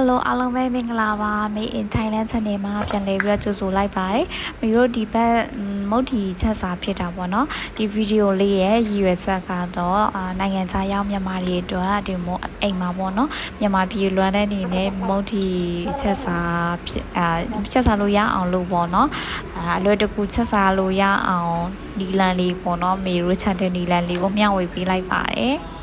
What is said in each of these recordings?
Hello အားလုံးပဲမင်္ဂလာပါ Made in Thailand Channel မှာပြန်လည်ပြီးတော့ကြိုဆိုလိုက်ပါတယ်။မိတို့ဒီဘက်မုတ်တီချက်စာဖြစ်တာပေါ့နော်။ဒီဗီဒီယိုလေးရဲ့ရည်ရွယ်ချက်ကတော့အာနိုင်ငံခြားရောက်မြန်မာတွေအတွက်ဒီမို့အိမ်မှာပေါ့နော်။မြန်မာပြည်လွမ်းတဲ့အနေနဲ့မုတ်တီချက်စာဖြစ်အာချက်စာလို့ရအောင်လို့ပေါ့နော်။အာအလွယ်တကူချက်စာလို့ရအောင်ဒီလန်လေးပေါ့နော်။မေရိုချက်တဲ့ဒီလန်လေးကိုမျှဝေပေးလိုက်ပါတယ်။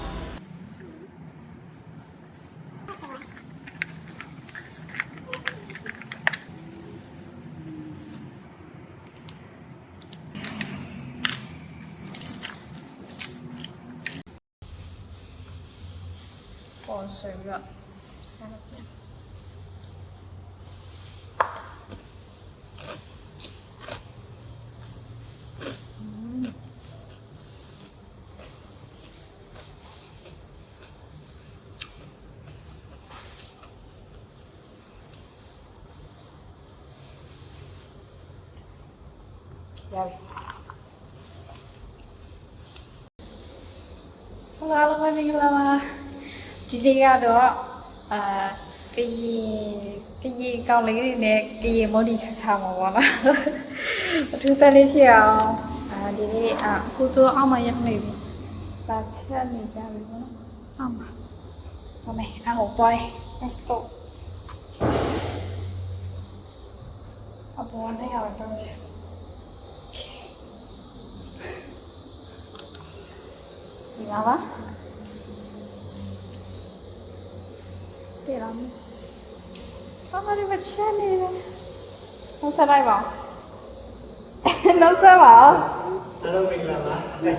ပေါ်ဆွေပြီးတော့ဆန်းလို့ပြန်ရ နေ့ကတော့အာကရင်ကရင်ကောင်းလေးတွေနဲ့ကရင်မော်ဒီချက်ချမှာပေါ့နော်အထူးဆက်လေးဖြစ်အောင်အာဒီနေ့အာအခုတို့အောက်မှာရောက်နေပြီပါချက်နေကြပြီပေါ့နော်အောက်မှာဟောမယ်အောက်သွား let's go အပေါ်နဲ့ရတော့ဒီပါ ပါတဲ့လားဘာမှမချက်နေတယ်နောက်ဆက်လိုက်ပါနောက်ဆက်ပါအားလုံးမင်္ဂလာပါဒီ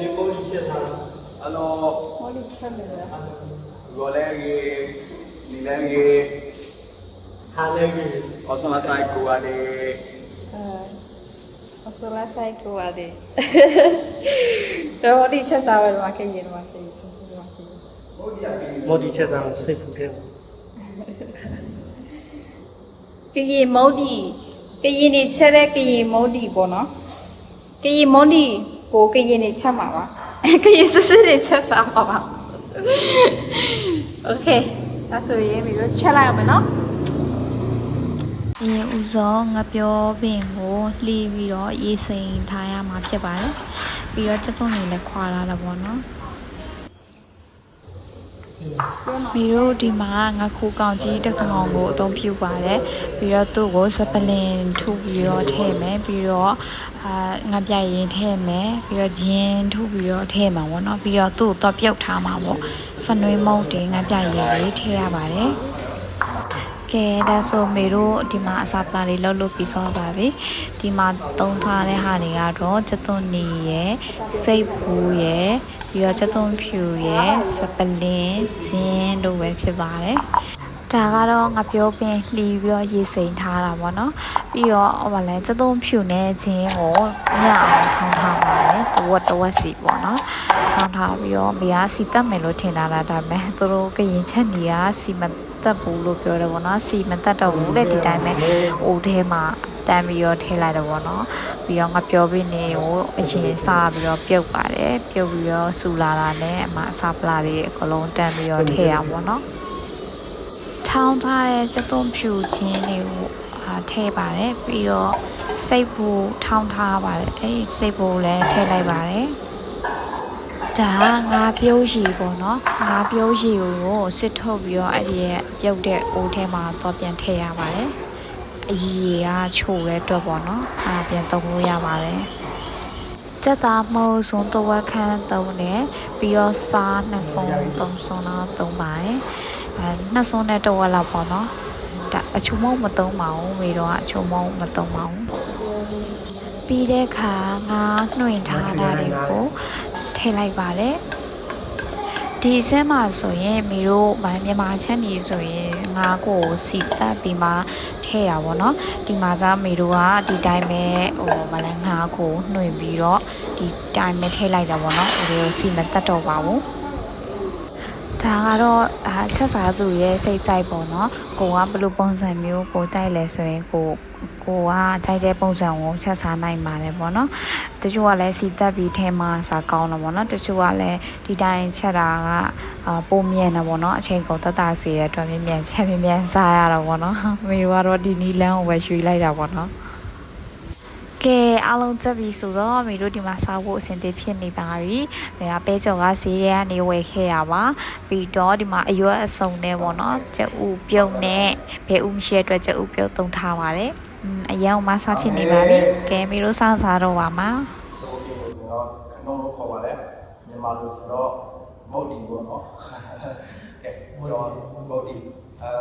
နေ့ပုံကြီးချက်ထား Hello, ဟောဒီချက်နေတယ် Golegi, Nilegi, ထားလိုက်ပြီ Osama Sai Kuade, အဲအစလာဆိုင်ကိုရတယ်တော့ဒီချက်စားပဲတော့ခင်ရင်တော့ခင်ချက်စားပါခင် မော်ဒီချက်စားစိတ်ဖူတဲ့ ကရင်မုတ်ဒီကရင်နေချက်တဲ့ကရင်မုတ်ဒီပေါ့နော်ကရင်မုတ်ဒီကိုကရင်နေချက်မှာပါကရင်စစ်စစ်တွေချက်စားမှာပါโอเคဒါဆိုရင်ပြီးတော့ချက်လိုက်အောင်မယ်နော်ဒီဥစောငါပြောပင်ကိုလှီးပြီးတော့ရေစိမ်ထားရမှာဖြစ်ပါတယ်ပြီးတော့ချက်သွန်းနေလည်းခွာလာတာပေါ့နော် မီတို့ဒီမှာငါခူကောင်ကြီးတစ်ကောင်ကိုအသုံးပြုပါတယ်ပြီးတော့သူ့ကိုစပလင်ထုပြီးတော့ထည့်မယ်ပြီးတော့အာငါပြရင်ထည့်မယ်ပြီးတော့ဂျင်းထုပြီးတော့ထည့်မှာပေါ့နော်ပြီးတော့သူ့ကိုတော့ပြုတ်ထားမှာပေါ့စနွေးမုတ်တင်ငါပြရင်လေးထည့်ရပါတယ်ကဲဒါဆိုမေတို့ဒီမှာအစာပလာလေးလှုပ်လို့ပြီးသွားပါပြီဒီမှာသုံးထားတဲ့ဟာတွေကတော့ချက်သွန်နီရယ်စိတ်ဘူးရယ် ပြီးတော့ချက်သွန်ဖြူရယ်စပလင်ဂျင်းတို့ပဲဖြစ်ပါတယ်ဒါကတော့ငါပြောပင်လှီးပြီးတော့ရေစိမ်ထားတာပေါ့နော်ပြီးတော့ဟိုမှာလဲချက်သွန်ဖြူနဲ့ဂျင်းကိုညအောင်ထောင်းထားပါတယ်တဝက်တဝက်စီပေါ့နော်ထောင်းထားပြီးတော့မိကစီတက်မယ်လို့ထင်တာလားဒါပေမဲ့သူတို့ကရင်ချက်နေကစီမတက်ဘူးလို့ပြောတယ်ပေါ့နော်စီမတက်တော့ဘူးလေဒီတိုင်းပဲအိုးထဲမှာ တမ်းပြီးတော့ထည့်လိုက်တယ်ပေါ့နော်ပြီးတော့ငါပြောပြနေကိုအရင်စားပြီးတော့ပြုတ်ပါတယ်ပြုတ်ပြီးတော့ဆူလာတာနဲ့အမအစာပလာတွေအကလုံးတမ်းပြီးတော့ထည့်ရအောင်ပေါ့နော်ထောင်းထားတဲ့စက်သွန်ဖြူချင်းတွေကိုအာထည့်ပါတယ်ပြီးတော့စိတ်ဘူးထောင်းထားပါတယ်အဲ့ဒီစိတ်ဘူးလည်းထည့်လိုက်ပါတယ်ဒါကငါပြုံးရီပေါ့နော်ငါပြုံးရီကိုစစ်ထုတ်ပြီးတော့အဲ့ဒီရဲ့ပြုတ်တဲ့အိုးထဲမှာတော့ပြန်ထည့်ရပါတယ် အရီကချိုတဲ့အတွက်ပေါ့နော်အာပြန်သုံးလို့ရပါတယ်စက်သားမုံစုံတဝက်ခန်းသုံးတယ်ပြီးတော့စားနှစ်စုံသုံးစုံတော့သုံးပါတယ်အဲနှစ်စုံနဲ့တဝက်လောက်ပေါ့နော်ဒါအချုံမုံမသုံးပါဘူးဝေတော့အချုံမုံမသုံးပါဘူးပြီးတဲ့အခါငါနှွင့်ထားတာတွေကိုထည့်လိုက်ပါတယ်ဒီအစင်းမှာဆိုရင်မီတို့ဗန်မြန်မာချက်နေဆိုရင်ငါးကိုစီတက်ပြီးမှ ထည့်တာပေါ့နော်ဒီမှာကျမီတို့ကဒီတိုင်းပဲဟိုမလဲငါးကိုနှွင့်ပြီးတော့ဒီတိုင်းပဲထည့်လိုက်တာပေါ့နော်ဟိုစီမတက်တော့ပါဘူး ဒါကတော့အာချက်စားသူရဲ့စိတ်ကြိုက်ပေါ့နော်ကိုကဘယ်လိုပုံစံမျိုးကိုကြိုက်လဲဆိုရင်ကိုကိုကကြိုက်တဲ့ပုံစံကိုချက်စားနိုင်ပါတယ်ပေါ့နော်တချို့ကလည်းစီတက်ပြီးထဲမှာစားကောင်းတယ်ပေါ့နော်တချို့ကလည်းဒီတိုင်းချက်တာကအာပုံမြန်တယ်ပေါ့နော်အချိန်ကုန်တက်တာစီရတဲ့အတွက်မြန်မြန်ချက်မြန်မြန်စားရတာပေါ့နော်မေတို့ကတော့ဒီနီလန်းကိုပဲရွှေ့လိုက်တာပေါ့နော် ကဲအားလုံးကြက်ပြီဆိုတော့မီတို့ဒီမှာစားဖို့အဆင်သင့်ဖြစ်နေပါပြီ။မင်းကပဲကြော်ကဈေးရဲကနေဝယ်ခဲ့ရပါ။ပြီးတော့ဒီမှာအရွက်အစုံနဲ့ပေါ့နော်။ကြက်ဥပြုတ်နဲ့ဘဲဥမရှိတဲ့အတွက်ကြက်ဥပြုတ်သုံးထားပါတယ်။အရန်ကမစားချင်နေပါပြီ။ကဲမီတို့စားစားတော့ပါမှာ။ဟုတ်ကဲ့ကျွန်တော်ခဏလို့ခေါ်ပါလေ။မြန်မာလိုဆိုတော့မုတ်ဒီပေါ့နော်။ကဲကျွန်တော်မုတ်ဒီအဲ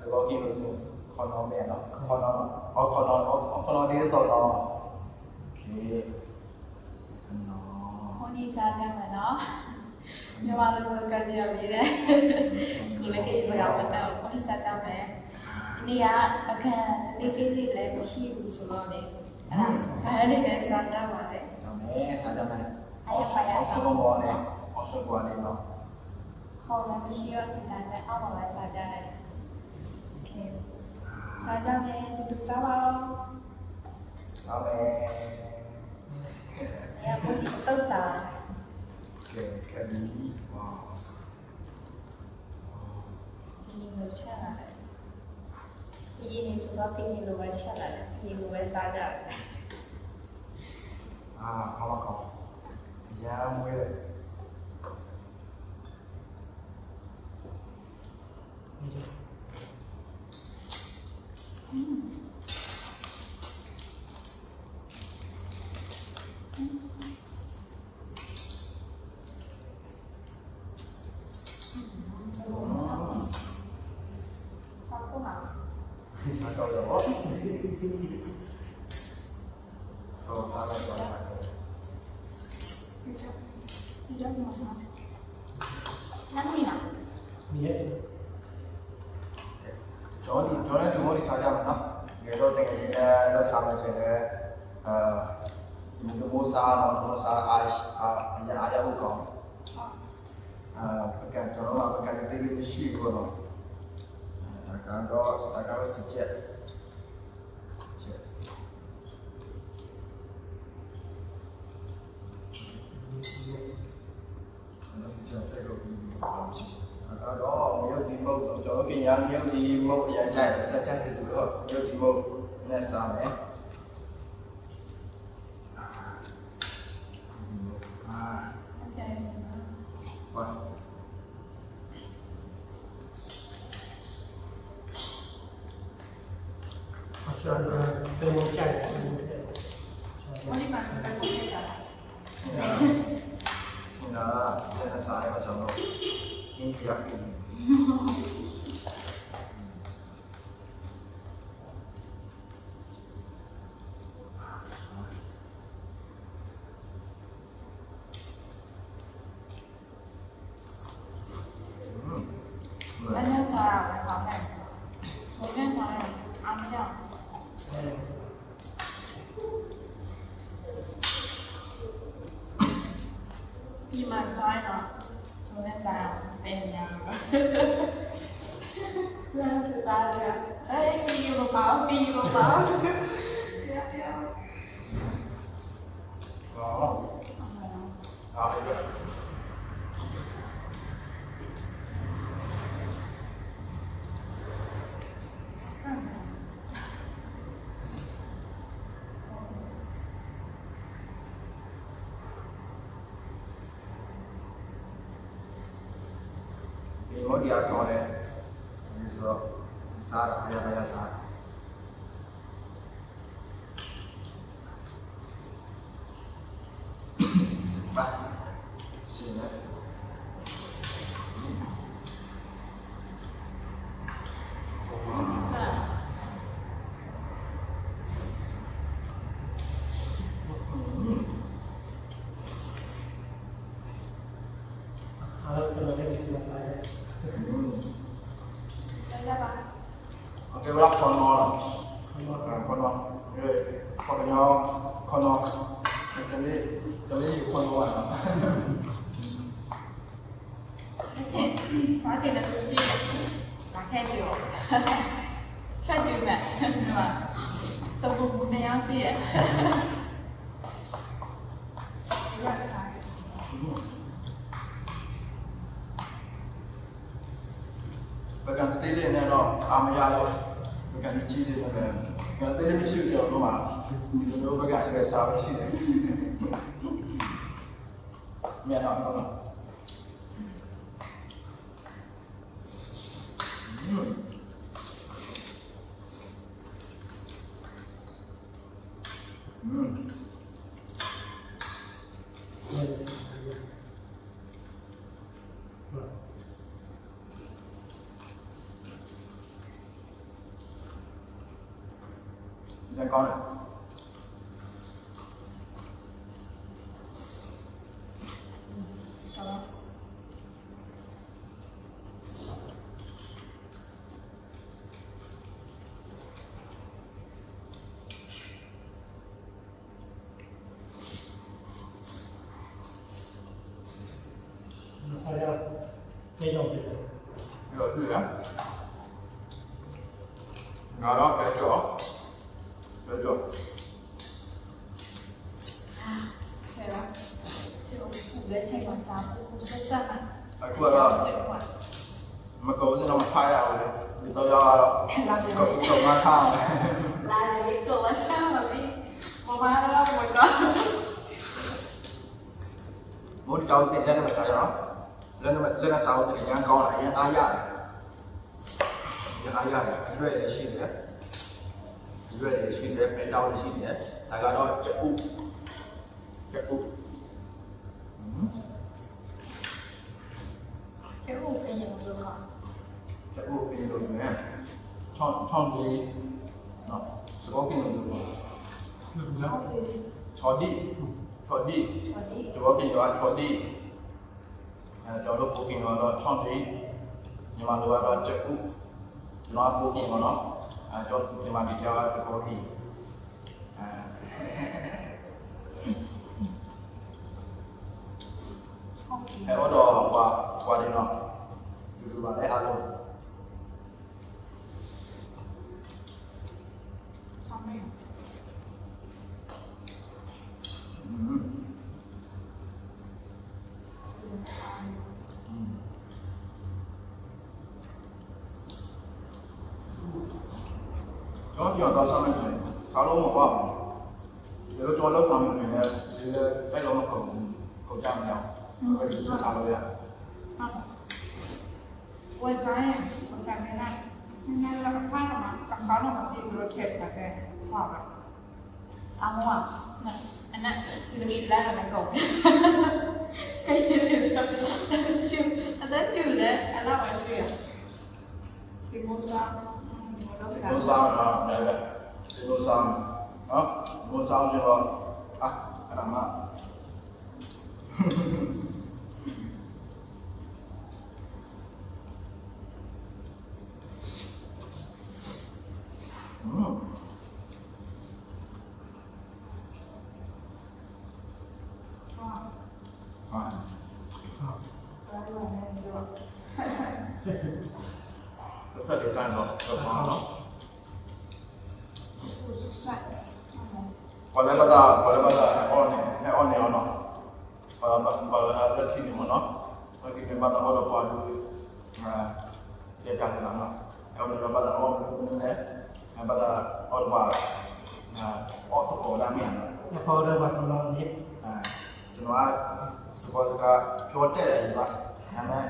စကောကင်းလို့ဆို ခေါ်တော့မယ်နော်ခေါ်တော့အော်ခေါ်တော့ခေါ်တော့ဒီတော့တော့โอเคခဏ ဟိုဒီစားကြမယ်နော်မြန်မာလိုကကြပြပြတယ်ကိုလည်းကိစ္စတော့မတော့ဟိုဒီစားကြမယ်ဒီနေ့ကအခန်းလေးကိစ္စလည်းမရှိဘူးဆိုတော့လေအဲ့ဒါဘာလဲပဲစားကြပါလေ ဆောင်းနေစားကြမယ်အော်ဆောဆောဘောနဲ့အော်ဆောဘောနဲ့နော် ခေါင်းလည်းမရှိတော့ဒီတိုင်းပဲအောက်မှာလည်းစားကြတယ်โอเคစားကြမယ်တူတူစားပါဦး ဆောင်းနေ ညဘုဒီတုတ်စား ကဲကဲဒီဝါ ဒီလိုချက်လာတယ်ဒီ နေ့ဆိုတော့ပြင်လိုပဲချက်လာတယ်ဒီလိုပဲစားကြတယ်အာခေါင်းခေါင်းရမ်းမွေးတယ် စားဖို့မှာ စားတော့ရောဟောစားလိုက်တော့စားတယ် ဒီကြောင့်ဒီကြောင့်မှာနားမီလား ဒီရဲ့ ကျွန်တော်ကျွန်တော်ဒီမိုဒီစားကြမှာနော်ရေတော့တကယ်ကြီးအဲလောက်စားမယ်ဆိုရင်အာဒီမိုစားတော့ဒီမိုစားအားအာအရာအရာဟုတ်ကောင်းအာပကံကျွန်တော်ကပကံတိတ်တိတ်ရှိဘူးတော့ အဲဒါကတော့ဒါကတော့စစ်ချက်စစ်ချက်အဲ့တော့မြို့ဒီမုတ်တော့ကျွန်တော်ပြင်ရမြို့ဒီမုတ်အရင်ကြိုက်ဆ အင်း ဒီမော်ဒီ ရခိုင်ဘယ်ကံတေးလေးနဲ့တော့အာမရတော့ဘယ်ကံကြီးလေးနဲ့ပဲဘယ်ကံတေးလေးမရှိတော့တော့မှာဒီလိုဘယ်ကံပဲစားမရှိတယ်မြန်တော့တော့ ညကောင်းတယ် ဆရာကျေကြောင့်ပြတယ် ပြီးတော့တွေ့ရငါတော့ပဲကြောပဲကြော ဆရာဒီလိုလက်ချိန်မှာစားဖို့ဆက်ဆက်မှာ အခုကတော့ မကောင်းစတော့မထားရဘူးလေဒီတော့ရတော့ကောင်းကောင်းမထားမယ်လာလေကိုဝစားပါပြီမမတော့မကောဘိုးဒီကြောင်တင်လက်နဲ့စားရအောင်လက်နဲ့လက်နဲ့စားတော့အရင်ကောင်းလာအရင်အားရတယ်ရအားရတယ်အရွယ်လည်းရှိတယ်အရွယ်လည်းရှိတယ်ပဲတောင်းလည်းရှိတယ်ဒါကတော့ကျပ်ဥကျပ်ဥ ကျုပ်ပြင်ရုံလို့ကကျပ်ဥပြင်လို့ဆိုရင်ချောင်းချောင်းလေးနော်စကောကင်းလို့ပြောနော်ချော်ဒီချော်ဒီဟောဒီစကောကင်းရောချော်ဒီအဲကျွန်တော်တို့ပိုကင်းတော့ချောင်းလေးညီမတို့ကတော့ကျပ်ဥကျွန်တော်ပိုကင်းတော့နော်အဲကျွန်တော်ဒီမှာဒီကြောစကောကင်းအဲ အဲ့တော့ဟွာဟွာဒီနော်ကျူကျူပါလေအားလုံးဆောင်းမေးကျွန်တော်ပြောတော့ဆောင်းနေတယ်ဆောင်းလုံးမပေါ့ဒီလိုကျွန်တော်လောက်ဆောင်းနေတယ်စီးတဲ့တိုက်လုံးမကုန်ဘူးကုန်ကြမ ရဘူးအဲ့ဒီဆောင်းလို့ရဆောင်းဝယ်ဆိုင်ဝယ်ဆိုင်နဲ့နည်းနည်းလောက်ဖားတော့မှာတခါတော့မပြေဘူးလို့ထည့်ထားတယ်ဟောပါဆောင်းဝါနဲ့အဲ့ဒါဒီလိုရှူလိုက်တော့ကုန်ကဲရစရှူအဲ့ဒါရှူလေအဲ့လာပါရှူရဒီမိုးစားတော့ကလိုဆောင်းတော့လည်းပဲဒီလိုဆောင်းနော်လိုဆောင်းကျတော့အာအဲ့ဒါမှอืมအာ ဆက်ဒီဇိုင်းတော့တော့ပါတော့ဘာလဲပါတာဘာလဲပါတာအော်နေဟဲ့အော်နေအောင်နော်ဘာဘာဘာလဲလက်ခိနေမနော်လက်ခိနေပါတော့တော့ပါလို့အာတေကန်လာနော်အော်နေပါတာအော်နေနေပါတာအော်ပါအာအော်တော့ပေါ်လာ မြန်အဖော်တော့ဘာလို့လဲအာကျွန်တော်ကစကောစကားပြောတဲ့တယ်ပါဒါပေမဲ့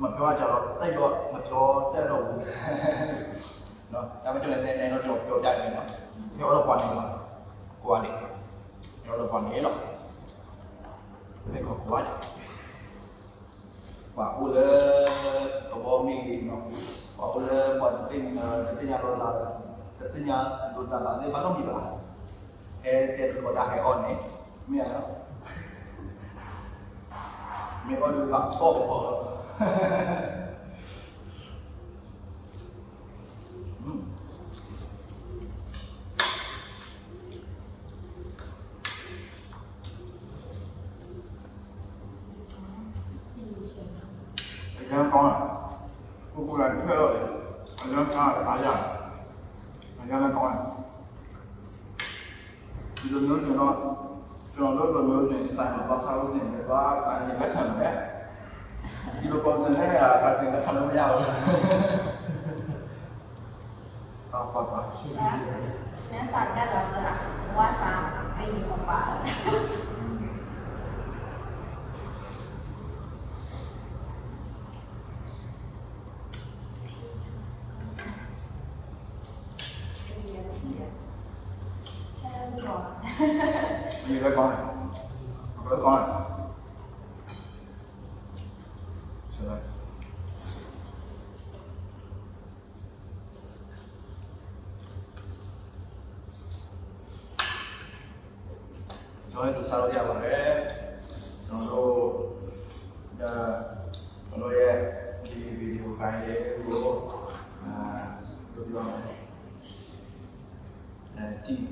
မပြောကြတော့တိတ်တော့မပြောတဲ့တော့ဘူးနော်ဒါပေမဲ့ကျွန်တော်လည်းနည်းနည်းတော့ပြောပြတယ်နော်ပြောတော့ပါနေလားကိုကနေပြောတော့ပါနေတော့ဘယ်ကောကွာပါဦးလေတော့မီနော်ပါဦးလေပတ်တင်တင်ညာတော့လာတင်ညာတော့လာနေဘာလို့မိပါအဲတဲ့ကိုဒါဟဲអនနေမြင်နော်မြေ ပေါ်လူကပေါ့ပေါ့အရင်ကောင်းတာအ anywhere gone.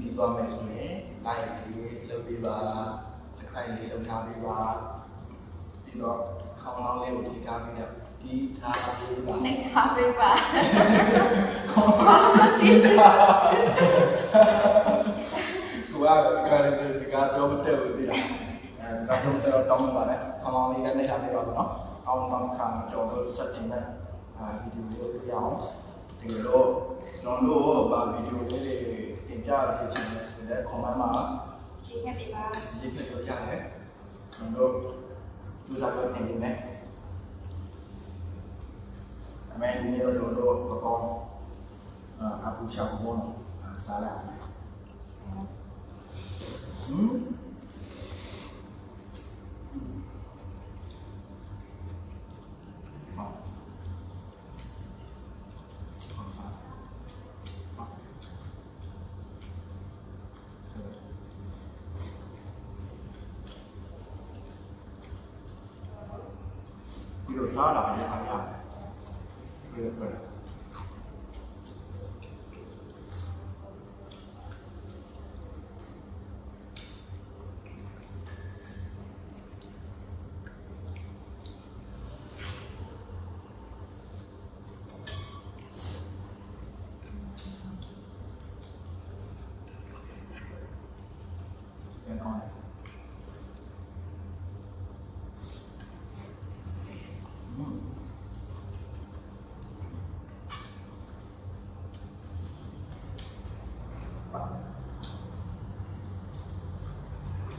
ပြီးသွားမယ်ဆိုရင် like လေးလုပ်ပေးပါ subscribe လေးလုပ်ထားပေးပါပြီးတော့ခေါင်းလောင်းလေးကိုတီးထားပြီးတော့တီးထားပေးပါနေထားပေးပါသူကခရစ်စကားပြောမတတ်ဘူးဒီလားအဲတော့တော့တောင်းပါလေခေါင်းလောင်းလေးလည်းနေထားပေးပါတော့နော်အောင်းတောင်းခံကျွန်တော်တို့စက်တင်မဲ့အာဗီဒီယိုလေးပြအောင်ဒီလိုကျွန်တော်တို့ဗာဗီဒီယိုလေးတွေ တင်ပြရချင်တယ်ဆိုတဲ့ comment မှာရှင်းခဲ့ပြီပါရေးပြလို့ရတယ်ကျွန်တော်တို့ကြိုးစားလုပ်နေမယ်အမေဒီနေ့တော့ကျွန်တော်တို့ပကောင်းအပူချောင်းဘုံစားလာမယ်ဟမ်ဒီလိုစားလာရင်အားရတယ်ဒီလိုပဲ ပြန်ကောင်းတယ်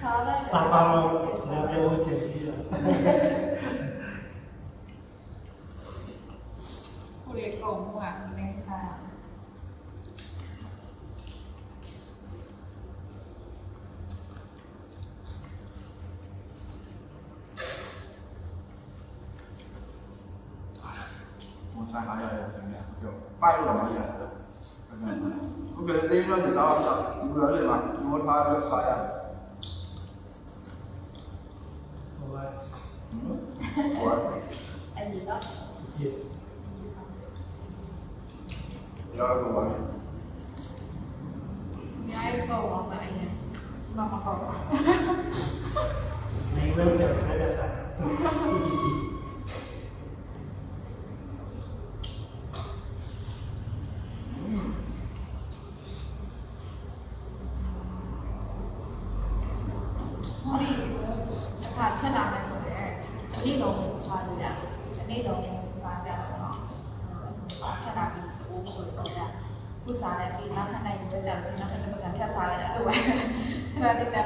Saparo, sapevo che sia. ผู้เล็กกงหัวแมงสาบ我想想要要怎么样？就拜入了嘛也。我觉得这一段你找找，你不了解嘛？我他啥呀？A lot. Yeah. Yargowa. Yargowa ba ayan? Mamakawa. May will there, nagasa. ห้องนี้อากาศฉลาด ဟောဒီအခါချက်လာမယ်ဆိုတော့အနည်းလုံးသွားလို့ရအနည်းလုံးသွားကြတော့ချက်လာပြီးဟိုဆိုတော့ခုစားတဲ့ဒီနောက်ထပ်နိုင်ရကြတယ်နောက်ထပ်တစ်ခါဖြတ်စားလိုက်အဲ့လိုပဲခဏလေးကြာ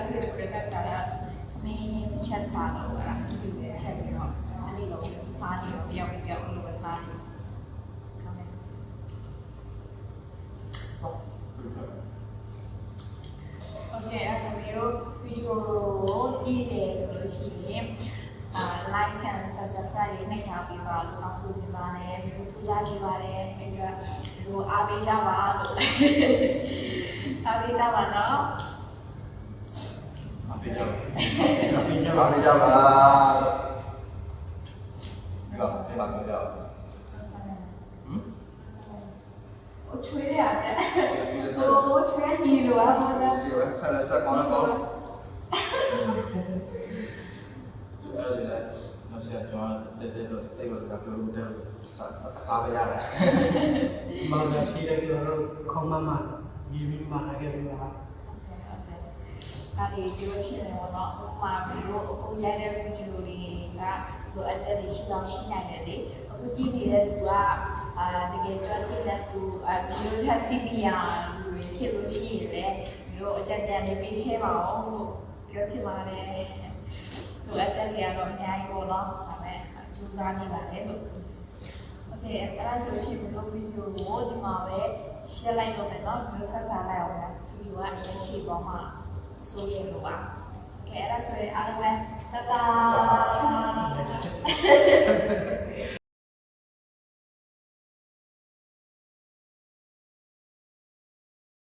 우리가 뭐 아비다마 아비다마나 아비다마 내가 내가 내가 응? 어 조이래 아자 어 조이한 일로 와 뭐다 지금 살살 거는 거 Gracias, yo antes de los tengo la pregunta. လက်ဆက်ကောင်းတော့အဲ့ဒီလေတော့ဆက်ကြောင်းတဲ့တဲ့တော့တိတ်တော့ပြောလို့တဲ့စားစားရရတယ်မောင်ရရှိတဲ့ကျွန်တော်တို့ခေါင်းမမရည်ပြီးမှလာခဲ့ပြီလားဒါလေးပြောချင်တယ်ပေါ့နော်။မှာပြီးတော့အခုရိုက်တဲ့ဗီဒီယိုလေးကလိုအပ်ချက်တွေရှိတော့ရှိနိုင်တယ်လေ။အခုကြည့်နေတဲ့လူကအာတကယ်ကြွချင်တဲ့လူအဲဒီလိုထက်စီနီယာလူတွေဖြစ်လို့ရှိရင်လည်းဒီလိုအကြံဉာဏ်တွေပေးခဲ့ပါအောင်လို့ပြောချင်ပါတယ်။လိုအပ်ချက်တွေကတော့အများကြီးပေါ့နော်။ဒါပေမဲ့ကြိုးစားနေပါတယ်လို့ โอเคအဲ့ဒါဆိုရှင်ဘလို့ဗီဒီယိုကိုဒီမှာပဲ share လိုက်တော့မယ်เนาะဒီလိုဆက်စားလိုက်အောင်ဗျာဗီဒီယိုကအရင်ရှိသွားမှာဆိုရလို့ပါโอเคအဲ့ဒါဆိုရင်အားလုံးပဲတတာ